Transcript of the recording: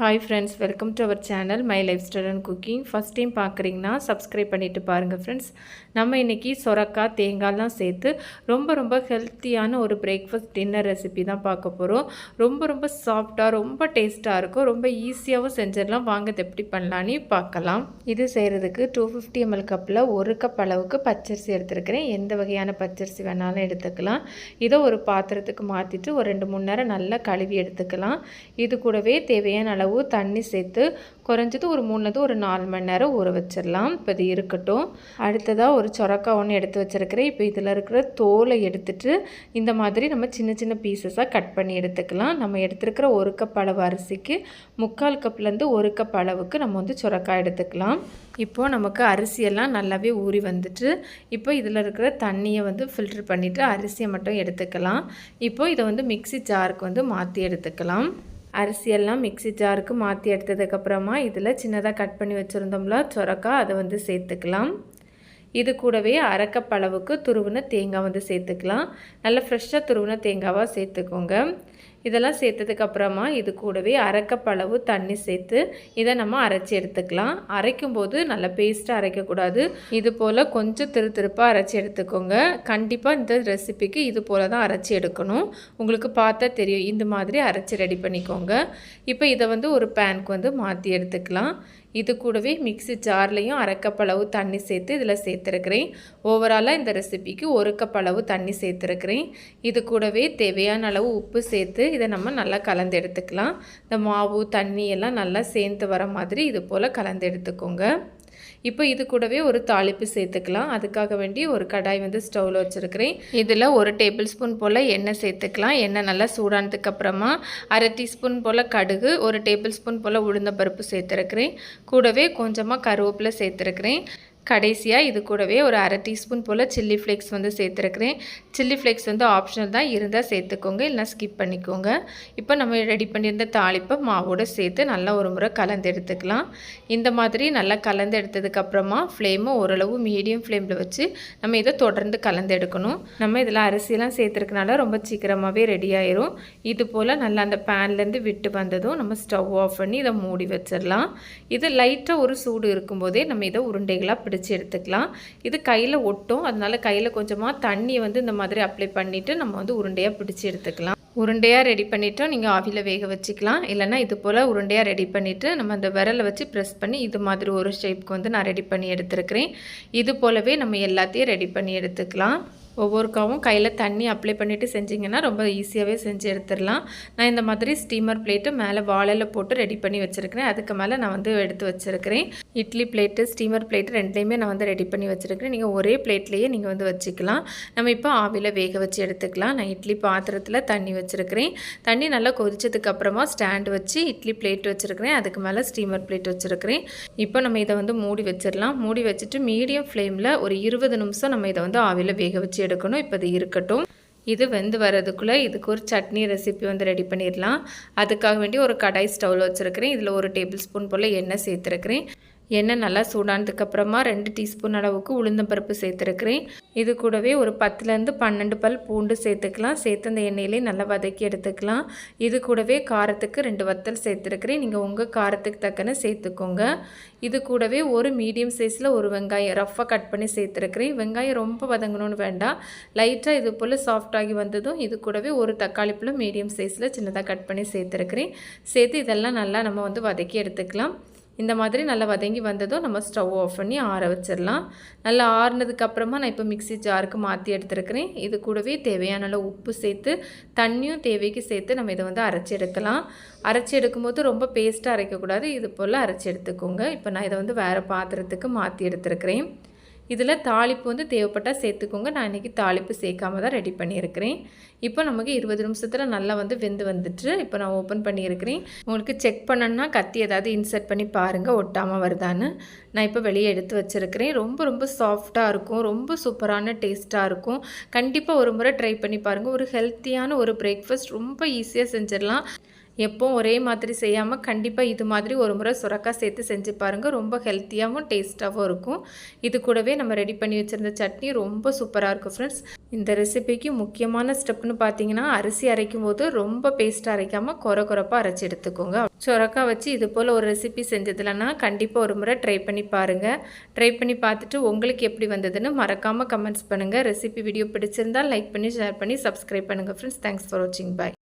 Hi friends welcome to our channel my lifestyle and cooking first time பார்க்குறீங்கன்னா subscribe பண்ணிவிட்டு பாருங்கள் friends நம்ம இன்றைக்கி சொரக்காய் தேங்காய்லாம் சேர்த்து ரொம்ப ரொம்ப ஹெல்த்தியான ஒரு பிரேக்ஃபாஸ்ட் டின்னர் ரெசிபி தான் பார்க்க போகிறோம் ரொம்ப ரொம்ப சாஃப்டாக ரொம்ப டேஸ்ட்டாக இருக்கும். ரொம்ப ஈஸியாகவும் செஞ்சிடலாம். வாங்க இது எப்படி பண்ணலான்னு பார்க்கலாம். இது செய்கிறதுக்கு டூ ஃபிஃப்டி எம்எல் கப்பில் ஒரு கப் அளவுக்கு பச்சரிசி எடுத்துருக்கிறேன். எந்த வகையான பச்சரிசி வேணாலும் எடுத்துக்கலாம். இதை ஒரு பாத்திரத்துக்கு மாற்றிட்டு ஒரு ரெண்டு மூணு நேரம் நல்லா கழுவி எடுத்துக்கலாம். இது கூடவே தேவையான அளவு தண்ணி சேர்த்து குறைஞ்சது ஒரு மூணுலேருந்து ஒரு நாலு மணி நேரம் ஊற வச்சிடலாம். இப்போ இது இருக்கட்டும். அடுத்ததாக ஒரு சொரக்காய் ஒன்று எடுத்து வச்சுருக்கிறேன். இப்போ இதில் இருக்கிற தோலை எடுத்துட்டு இந்த மாதிரி நம்ம சின்ன சின்ன பீசஸாக கட் பண்ணி எடுத்துக்கலாம். நம்ம எடுத்துருக்கிற ஒரு கப் அளவு அரிசிக்கு முக்கால் கப்லேருந்து ஒரு கப் அளவுக்கு நம்ம வந்து சொரக்காய் எடுத்துக்கலாம். இப்போது நமக்கு அரிசியெல்லாம் நல்லாவே ஊறி வந்துட்டு இப்போ இதில் இருக்கிற தண்ணியை வந்து ஃபில்டர் பண்ணிவிட்டு அரிசியை மட்டும் எடுத்துக்கலாம். இப்போது இதை வந்து மிக்ஸி ஜாருக்கு வந்து மாற்றி எடுத்துக்கலாம். அரிசியெல்லாம் மிக்ஸி ஜாருக்கு மாற்றி எடுத்ததுக்கப்புறமா இதில் சின்னதாக கட் பண்ணி வச்சுருந்தோம்ல சொரக்கா அதை வந்து சேர்த்துக்கலாம். இது கூடவே அரக்கப்பளவுக்கு துருவின தேங்காய் வந்து சேர்த்துக்கலாம். நல்லா ஃப்ரெஷ்ஷாக துருவின தேங்காவாக சேர்த்துக்கோங்க. இதெல்லாம் சேர்த்ததுக்கு அப்புறமா இது கூடவே அரைக்கப்பளவு தண்ணி சேர்த்து இதை நம்ம அரைச்சி எடுத்துக்கலாம். அரைக்கும் போது நல்லா பேஸ்ட்டாக அரைக்கக்கூடாது. இது போல் கொஞ்சம் திரு திருப்பாக அரைச்சி எடுத்துக்கோங்க. கண்டிப்பாக இந்த ரெசிபிக்கு இது போல் தான் அரைச்சி எடுக்கணும். உங்களுக்கு பார்த்தா தெரியும். இந்த மாதிரி அரைச்சி ரெடி பண்ணிக்கோங்க. இப்போ இதை வந்து ஒரு பேனுக்கு வந்து மாற்றி எடுத்துக்கலாம். இது கூடவே மிக்ஸி ஜார்லேயும் அரைக்கப்பளவு தண்ணி சேர்த்து இதில் சேர்த்துருக்கிறேன். ஓவராலாக இந்த ரெசிபிக்கு ஒரு கப் அளவு தண்ணி சேர்த்துருக்கிறேன். இது கூடவே தேவையான அளவு உப்பு சேர்த்து இதை நம்ம நல்லா கலந்து எடுத்துக்கலாம் இந்த மாவு தண்ணி எல்லாம் நல்லா சேர்ந்து வர மாதிரி இது போல் கலந்து எடுத்துக்கோங்க இப்போ இது கூடவே ஒரு தாளிப்பு சேர்த்துக்கலாம். அதுக்காக வேண்டி ஒரு கடாய் வந்து ஸ்டவ்வில் வச்சுருக்கிறேன். இதில் ஒரு டேபிள் ஸ்பூன் போல் எண்ணெய் சேர்த்துக்கலாம். எண்ணெய் நல்லா சூடானதுக்கப்புறமா அரை டீஸ்பூன் போல் கடுகு ஒரு டேபிள் ஸ்பூன் போல் உளுந்த பருப்பு சேர்த்துருக்கிறேன். கூடவே கொஞ்சமாக கருவேப்பிலை சேர்த்துருக்கிறேன். கடைசியாக இது கூடவே ஒரு அரை டீஸ்பூன் போல் சில்லி ஃப்ளேக்ஸ் வந்து சேர்த்துருக்குறேன். சில்லி ஃப்ளேக்ஸ் வந்து ஆப்ஷனல் தான் இருந்தால் சேர்த்துக்கோங்க இல்லைனா ஸ்கிப் பண்ணிக்கோங்க. இப்போ நம்ம ரெடி பண்ணியிருந்த தாளிப்பை மாவோடு சேர்த்து நல்லா ஒரு முறை கலந்து எடுத்துக்கலாம். இந்த மாதிரி நல்லா கலந்து எடுத்ததுக்கப்புறமா ஃப்ளேமும் ஓரளவு மீடியம் ஃப்ளேமில் வச்சு நம்ம இதை தொடர்ந்து கலந்து எடுக்கணும். நம்ம இதில் அரிசியெல்லாம் சேர்த்துருக்கனால ரொம்ப சீக்கிரமாகவே ரெடி ஆயிரும். இது போல் நல்லா அந்த பேன்லேருந்து விட்டு வந்ததும் நம்ம ஸ்டவ் ஆஃப் பண்ணி இதை மூடி வச்சிடலாம். இது லைட்டாக ஒரு சூடு இருக்கும்போதே நம்ம இதை உருண்டைகளாக பிடிச்சி எடுத்துக்கலாம். இது கையில் ஒட்டும். அதனால் கையில் கொஞ்சமாக தண்ணியை வந்து இந்த மாதிரி அப்ளை பண்ணிவிட்டு நம்ம வந்து உருண்டையாக பிடிச்சி எடுத்துக்கலாம். உருண்டையாக ரெடி பண்ணிவிட்டோம் நீங்கள் ஆவியில் வேக வச்சுக்கலாம். இல்லைனா இது போல் உருண்டையாக ரெடி பண்ணிவிட்டு நம்ம அந்த விரலை வச்சு ப்ரெஸ் பண்ணி இது மாதிரி ஒரு ஷேப்புக்கு வந்து நான் ரெடி பண்ணி எடுத்துருக்கிறேன். இது போலவே நம்ம எல்லாத்தையும் ரெடி பண்ணி எடுத்துக்கலாம். ஒவ்வொருக்காவும் கையில் தண்ணி அப்ளை பண்ணிவிட்டு செஞ்சிங்கன்னா ரொம்ப ஈஸியாகவே செஞ்சு எடுத்துடலாம். நான் இந்த மாதிரி ஸ்டீமர் பிளேட்டு மேலே வாழையில் போட்டு ரெடி பண்ணி வச்சுருக்கிறேன். அதுக்கு மேலே நான் வந்து எடுத்து வச்சுருக்கிறேன். இட்லி பிளேட்டு ஸ்டீமர் பிளேட்டு ரெண்டுலேயுமே நான் வந்து ரெடி பண்ணி வச்சுருக்கிறேன். நீங்கள் ஒரே பிளேட்லேயே நீங்கள் வந்து வச்சுக்கலாம். நம்ம இப்போ ஆவியில் வேக வச்சு எடுத்துக்கலாம். நான் இட்லி பாத்திரத்தில் தண்ணி வச்சுருக்கிறேன். தண்ணி நல்லா கொதிச்சதுக்கப்புறமா ஸ்டாண்டு வச்சு இட்லி பிளேட் வச்சுருக்கிறேன். அதுக்கு மேலே ஸ்டீமர் பிளேட் வச்சுருக்கிறேன். இப்போ நம்ம இதை வந்து மூடி வச்சிடலாம். மூடி வச்சுட்டு மீடியம் ஃப்ளேமில் ஒரு இருபது நிமிஷம் நம்ம இதை வந்து ஆவியில் வேக வச்சு எடுக்கணும். இப்போ இது இருக்கட்டும். இது வெந்து வர்றதுக்குள்ளே இதுக்கு ஒரு சட்னி ரெசிபி வந்து ரெடி பண்ணிடலாம். அதுக்காக வேண்டி ஒரு கடாய் ஸ்டவ்வில் வச்சுருக்கிறேன். இதில் ஒரு டேபிள் ஸ்பூன் போல் எண்ணெய் சேர்த்துருக்கிறேன். எண்ணெய் நல்லா சூடானதுக்கப்புறமா ரெண்டு டீஸ்பூன் அளவுக்கு உளுந்தம்பருப்பு சேர்த்துருக்கிறேன். இது கூடவே ஒரு பத்துலேருந்து பன்னெண்டு பல் பூண்டு சேர்த்துக்கலாம். சேர்த்து அந்த எண்ணெயிலே நல்லா வதக்கி எடுத்துக்கலாம். இது கூடவே காரத்துக்கு ரெண்டு வத்தல் சேர்த்துருக்கிறேன். நீங்கள் உங்கள் காரத்துக்கு தக்கன சேர்த்துக்கோங்க. இது கூடவே ஒரு மீடியம் சைஸில் ஒரு வெங்காயம் ரஃப்பாக கட் பண்ணி சேர்த்துருக்கிறேன். வெங்காயம் ரொம்ப வதங்கணும்னு வேண்டாம். லைட்டாக இது போல் சாஃப்டாகி வந்ததும் இது கூடவே ஒரு தக்காளி பழம் மீடியம் சைஸில் சின்னதாக கட் பண்ணி சேர்த்துருக்கிறேன். சேர்த்து இதெல்லாம் நல்லா நம்ம வந்து வதக்கி எடுத்துக்கலாம். இந்த மாதிரி நல்லா வதங்கி வந்ததும் நம்ம ஸ்டவ் ஆஃப் பண்ணி ஆற வச்சிடலாம். நல்லா ஆறுனதுக்கப்புறமா நான் இப்போ மிக்சி ஜாருக்கு மாற்றி எடுத்துருக்கிறேன். இது கூடவே தேவையான அளவு உப்பு சேர்த்து தண்ணியும் தேவைக்கு சேர்த்து நம்ம இதை வந்து அரைச்சி எடுக்கலாம். அரைச்சி எடுக்கும்போது ரொம்ப பேஸ்ட்டாக அரைக்கக்கூடாது. இது போல் அரைச்சி எடுத்துக்கோங்க. இப்போ நான் இதை வந்து வேறு பாத்திரத்துக்கு மாற்றி எடுத்துருக்கிறேன். இதில் தாளிப்பு வந்து தேவைப்பட்டால் சேர்த்துக்கோங்க. நான் இன்றைக்கி தாளிப்பு சேர்க்காம தான் ரெடி பண்ணியிருக்கிறேன். இப்போ நமக்கு இருபது நிமிஷத்தில் நல்லா வந்து வெந்து வந்துட்டு இப்போ நான் ஓப்பன் பண்ணியிருக்கிறேன். உங்களுக்கு செக் பண்ணணுன்னா கத்தி ஏதாவது இன்சர்ட் பண்ணி பாருங்கள் ஒட்டாமல் வருதான்னு. நான் இப்போ வெளியே எடுத்து வச்சுருக்கிறேன். ரொம்ப ரொம்ப சாஃப்டாக இருக்கும். ரொம்ப சூப்பரான டேஸ்ட்டாக இருக்கும். கண்டிப்பாக ஒரு முறை ட்ரை பண்ணி பாருங்கள் ஒரு ஹெல்த்தியான ஒரு பிரேக்ஃபாஸ்ட் ரொம்ப ஈஸியாக செஞ்சிடலாம். எப்போவும் ஒரே மாதிரி செய்யாமல் கண்டிப்பாக இது மாதிரி ஒரு முறை சுரக்காய் சேர்த்து செஞ்சு பாருங்கள் ரொம்ப ஹெல்த்தியாகவும் டேஸ்ட்டாகவும் இருக்கும். இது கூடவே நம்ம ரெடி பண்ணி வச்சுருந்த சட்னி ரொம்ப சூப்பராக இருக்கும் ஃப்ரெண்ட்ஸ் இந்த ரெசிபிக்கு முக்கியமான ஸ்டெப்னு பார்த்தீங்கன்னா அரிசி அரைக்கும் போது ரொம்ப பேஸ்ட்டாக அரைக்காமல் குறை குறைப்பாக அரைச்சி எடுத்துக்கோங்க. சுரக்காய் வச்சு இது போல் ஒரு ரெசிபி செஞ்சதுலன்னா கண்டிப்பாக ஒரு முறை ட்ரை பண்ணி பாருங்கள் ட்ரை பண்ணி பார்த்துட்டு உங்களுக்கு எப்படி வந்ததுன்னு மறக்காமல் கமெண்ட்ஸ் பண்ணுங்கள் ரெசிபி வீடியோ பிடிச்சிருந்தால் லைக் பண்ணி ஷேர் பண்ணி சப்ஸ்கிரைப் பண்ணுங்கள் ஃப்ரெண்ட்ஸ் தேங்க்ஸ் ஃபார் வாட்சிங் பாய்